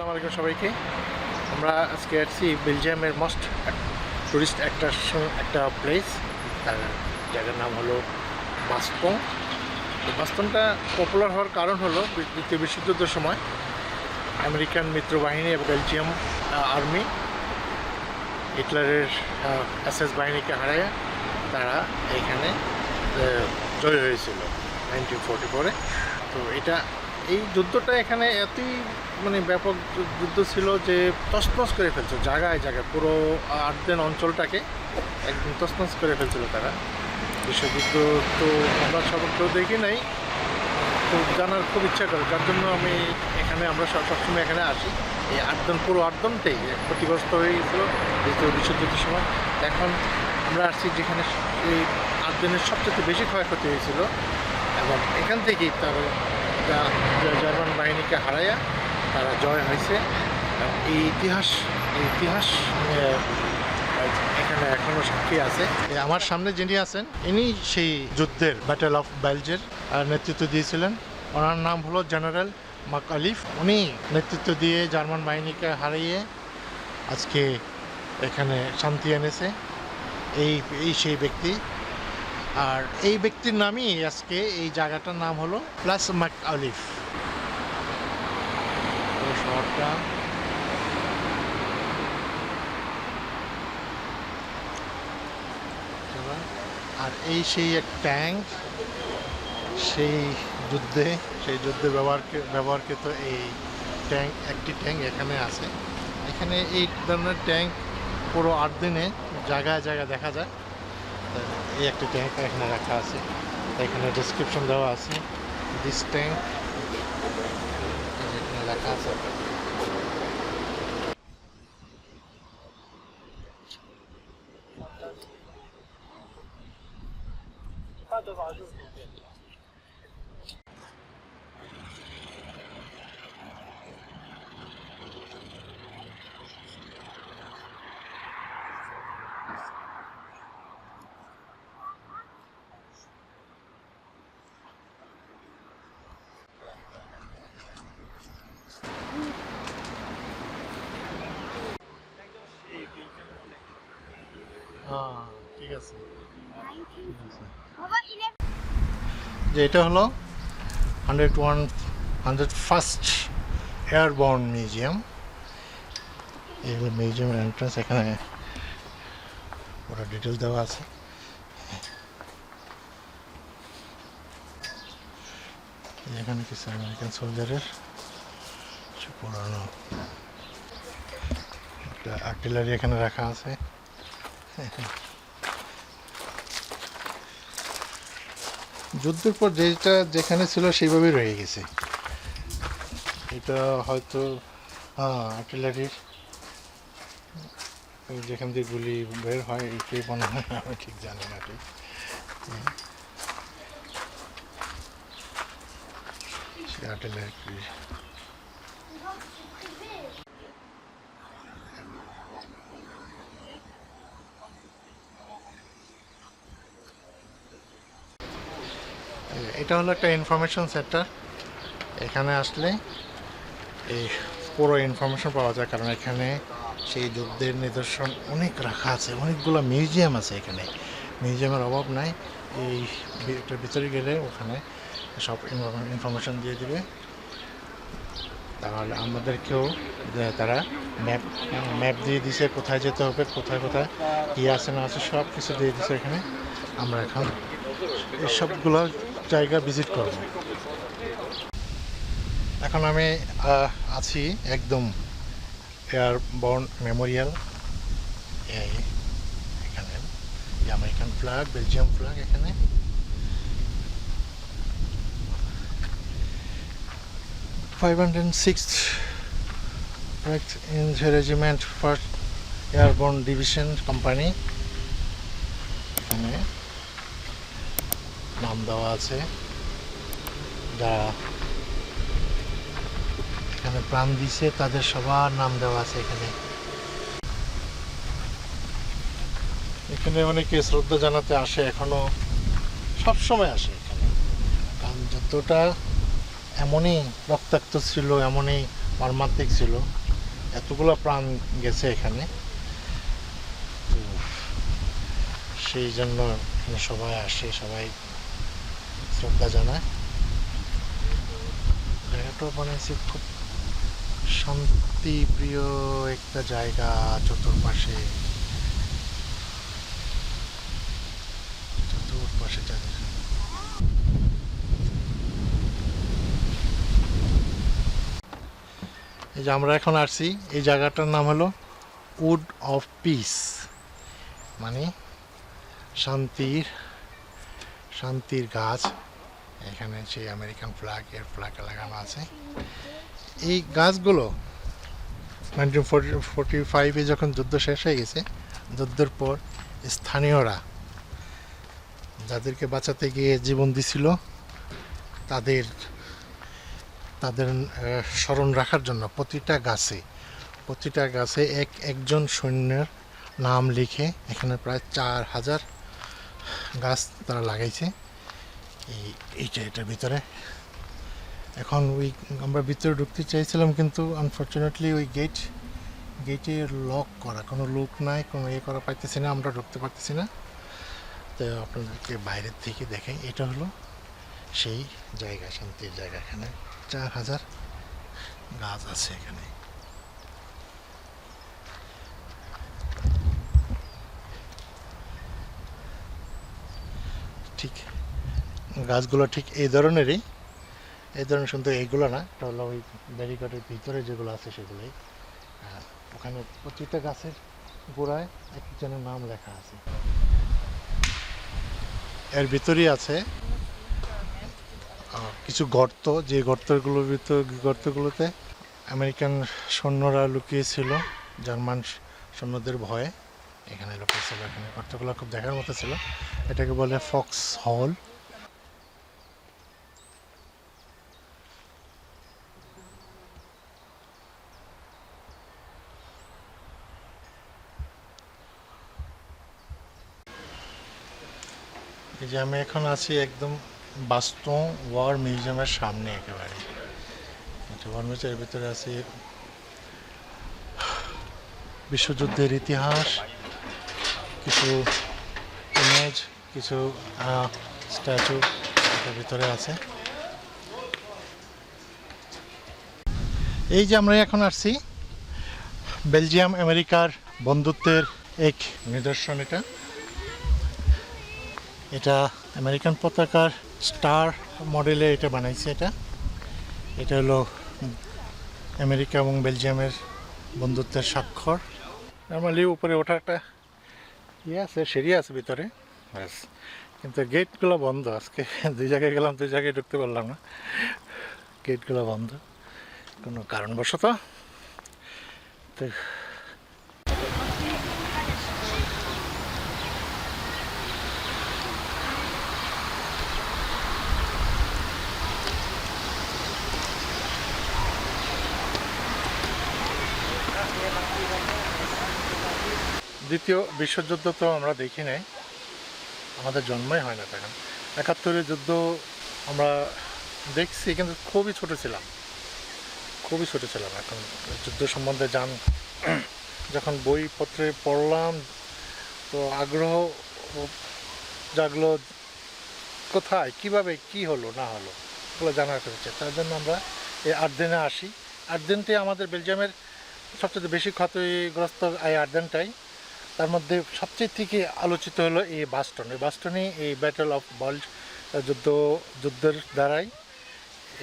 আলাইকুম সবাইকে। আমরা আজকে আসছি বেলজিয়ামের মোস্ট টুরিস্ট একটা একটা প্লেস তার জায়গার নাম হলো বাস্তন। বাস্তনটা পপুলার হওয়ার কারণ হলো দ্বিতীয় বিশ্বযুদ্ধের সময় আমেরিকান মিত্রবাহিনী এবং বেলজিয়াম আর্মি হিটলারের এসএস বাহিনীকে হারায়। তারা এখানে জয় হয়েছিল নাইনটিন ফোর্টি ফোরে তো এটা, এই যুদ্ধটা এখানে এতই মানে ব্যাপক যুদ্ধ ছিল যে তছনছ করে ফেলছে, জায়গায় জায়গায়, পুরো আর্দেন অঞ্চলটাকে একদম তছনছ করে ফেলছিল তারা। বিশ্বযুদ্ধ তো আমরা সব কেউ দেখি নাই, তো জানার খুব ইচ্ছা করে, যার জন্য আমি এখানে আমরা সব সবসময় এখানে আসি। এই আটজন পুরো আটজনটাই ক্ষতিগ্রস্ত হয়ে গেছিল দ্বিতীয় বিশ্বযুদ্ধের সময়। এখন আমরা আসছি যেখানে এই আটজনের সবচেয়ে বেশি ক্ষয়ক্ষতি হয়েছিল এবং এখান থেকেই তারা জার্মান বাহিনীকে হারাইয়া তারা জয় হয়েছে। এই ইতিহাস ইতিহাস এখানে এখনও সাক্ষী আছে। আমার সামনে যিনি আছেন, ইনি সেই যুদ্ধের ব্যাটেল অফ বেলজের নেতৃত্ব দিয়েছিলেন। ওনার নাম হলো জেনারেল মাক আলিফ উনি নেতৃত্ব দিয়ে জার্মান বাহিনীকে হারিয়ে আজকে এখানে শান্তি এনেছে। এই এই সেই ব্যক্তি। আর এই ব্যক্তির নামই আজকে এই জায়গাটার নাম হলো প্লাস মাক আলিফ শহরটা আর এই সেই এক ট্যাঙ্ক, সেই যুদ্ধে সেই যুদ্ধে ব্যবহার ব্যবহারকৃত এই ট্যাঙ্ক, একটি ট্যাঙ্ক এখানে আছে। এখানে এই ধরনের ট্যাঙ্ক পুরো আট দিনে জায়গায় জায়গায় দেখা যায়। এই একটি ট্যাঙ্ক এখানে রাখা আছে। এখানে ডিসক্রিপশন দেওয়া আছে। দিস ট্যাঙ্ক এখানে লেখা ঠিক আছে। যে এটা হলো hundred one hundred first airborne museum এই হলো মিউজিয়ামের এন্ট্রান্স এখানে ওরা ডিটেলস দেওয়া আছে। এখানে কিছু আমেরিকান সোলজারের পুরানো একটা আর্টিলারি এখানে রাখা আছে। যুদ্ধের পর যেটা যেখানে ছিল সেইভাবেই রয়ে গেছে। এটা হয়তো হ্যাঁ আর্টিলারির যেখান দিয়ে গুলি বের হয় এটাই মনে হয়, আমি ঠিক জানি না ঠিক। আর্টিলারি। এটা হলো একটা ইনফরমেশন সেন্টার এখানে আসলে এই পুরো ইনফরমেশন পাওয়া যায়, কারণ এখানে সেই যুদ্ধের নিদর্শন অনেক রাখা আছে, অনেকগুলো মিউজিয়াম আছে এখানে। মিউজিয়ামের অভাব নাই, এই একটু ভিতরে গেলে ওখানে সব ইনফরমেশন দিয়ে দিবে। তাহলে আমাদেরকেও তারা ম্যাপ ম্যাপ দিয়ে দিছে, কোথায় যেতে হবে, কোথায় কোথায়, কী আছে না আছে সব কিছু দিয়ে দিছে এখানে। আমরা এখন এই সবগুলো জায়গা ভিজিট করব। এখন আমি আছি একদম এয়ার এয়ারবর্ন মেমোরিয়াল এখানে। আমেরিকান ফ্ল্যাগ বেলজিয়াম ফ্ল্যাগ এখানে। Five hundred six regiment first airborne division company এখানে। নাম দেওয়া আছে। যারা এখানে প্রাণ দিছে, তাদের সবার নাম দেওয়া আছে এখানে। এখানে অনেকে শ্রদ্ধা জানাতে আসে, এখনও সব সময় আসে এখানে। কারণ যতটা এমনই রক্তাক্ত ছিল, এমনই মর্মান্তিক ছিল, এতগুলো প্রাণ গেছে এখানে। সেই জন্য এখানে সবাই আসে, সবাই শ্রদ্ধা জানায়। জায়গাটা বানিয়েছে খুব শান্তিপ্রিয় একটা জায়গা চতুর্পাশে। চতুর্পাশে জায়গা। এই যে আমরা এখন আসছি, এই জায়গাটার নাম হলো উড অফ পিস। মানে শান্তির শান্তির গাছ। এখানে সেই আমেরিকান ফ্ল্যাগ এর ফ্ল্যাগ লাগানো আছে। এই গাছগুলো নাইনটিন ফোরটি ফাইভে যখন যুদ্ধ শেষ হয়ে গেছে, যুদ্ধের পর স্থানীয়রা যাদেরকে বাঁচাতে গিয়ে জীবন দিছিল, তাদের তাদের স্মরণ রাখার জন্য প্রতিটা গাছে প্রতিটা গাছে এক, একজন সৈন্যের নাম লিখে এখানে প্রায় চার হাজার গাছ তারা লাগাইছে। এই এইটা এটার ভিতরে। এখন ওই আমরা ভিতরে ঢুকতে চাইছিলাম, কিন্তু আনফর্চুনেটলি ওই গেট গেটে লক করা, কোনো লোক নাই, কোনো ইয়ে করা পাইতেছি না, আমরা ঢুকতে পারতেছি না। তো আপনাদেরকে বাইরের থেকে দেখাই, এটা হলো সেই জায়গা, শান্তির জায়গা এখানে। চার হাজার গাছ আছে এখানে। ঠিক। গাছগুলো ঠিক এই ধরনেরই। এই ধরনের সুন্দর এইগুলো না, এটা হলো ওই ব্যারিকেডের ভিতরে যেগুলো আছে সেগুলোই। ওখানে প্রতিটা গাছের গোড়ায় একজনের নাম লেখা আছে। এর ভিতরেই আছে কিছু গর্ত। যে গর্তগুলোর ভিতর, গর্তগুলোতে আমেরিকান সৈন্যরা লুকিয়েছিল, জার্মান সৈন্যদের ভয়ে। এখানে লুকিয়েছিল, এখানে গর্তগুলো খুব দেখার মতো ছিল। এটাকে বলে ফক্স হল। এই যে আমি এখন আছি একদম বাস্তব ওয়ার মিউজিয়ামের সামনে একেবারে। ওয়ার ভিতরে আছি বিশ্বযুদ্ধের ইতিহাস, কিছু ইমেজ কিছু স্ট্যাচু এটার ভিতরে আছে। এই যে আমরা এখন আসছি, বেলজিয়াম, আমেরিকার বন্ধুত্বের এক নিদর্শন এটা। এটা আমেরিকান পতাকার স্টার মডেলে এটা বানাইছে এটা। এটা হলো আমেরিকা এবং বেলজিয়ামের বন্ধুত্বের স্বাক্ষর। নর্মালি উপরে ওঠা একটা ইয়ে আছে, সিঁড়ি আছে ভিতরে। ব্যাস। কিন্তু গেটগুলো বন্ধ আজকে। দুই জায়গায় গেলাম, দুই জায়গায় ঢুকতে পারলাম না। গেটগুলো বন্ধ। কোনো কারণবশত। তো দ্বিতীয় বিশ্বযুদ্ধ তো আমরা দেখি নাই। আমাদের জন্মই হয় না তখন। একাত্তরের যুদ্ধ আমরা দেখছি, কিন্তু খুবই ছোট ছিলাম। খুবই ছোট ছিলাম এখন। যুদ্ধ সম্বন্ধে জান যখন বইপত্রে পড়লাম, তো আগ্রহ জাগলো, কোথায়, কীভাবে, কি হলো, না হলো, এগুলো জানার হচ্ছে। তার জন্য আমরা এই আর্দেনে আসি। আর্দেনটি আমাদের বেলজিয়ামের সবচেয়ে বেশি ক্ষতিগ্রস্ত এই আর্দেনটাই। তার মধ্যে সবচেয়ে থেকে আলোচিত হলো এই বাস্টন এই বাস্টনে এই ব্যাটল অফ বল্ট যুদ্ধ, যুদ্ধের দ্বারাই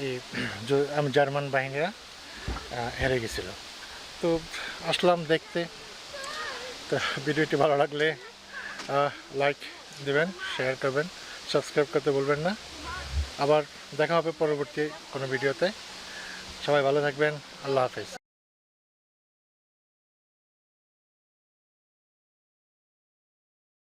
এই জার্মান বাহিনীরা হেরে গেছিল। তো আসলাম দেখতে। তো ভিডিওটি ভালো লাগলে লাইক দেবেন শেয়ার করবেন সাবস্ক্রাইব করতে বলবেন না। আবার দেখা হবে পরবর্তী কোনো ভিডিওতে। সবাই ভালো থাকবেন। আল্লাহ হাফেজ।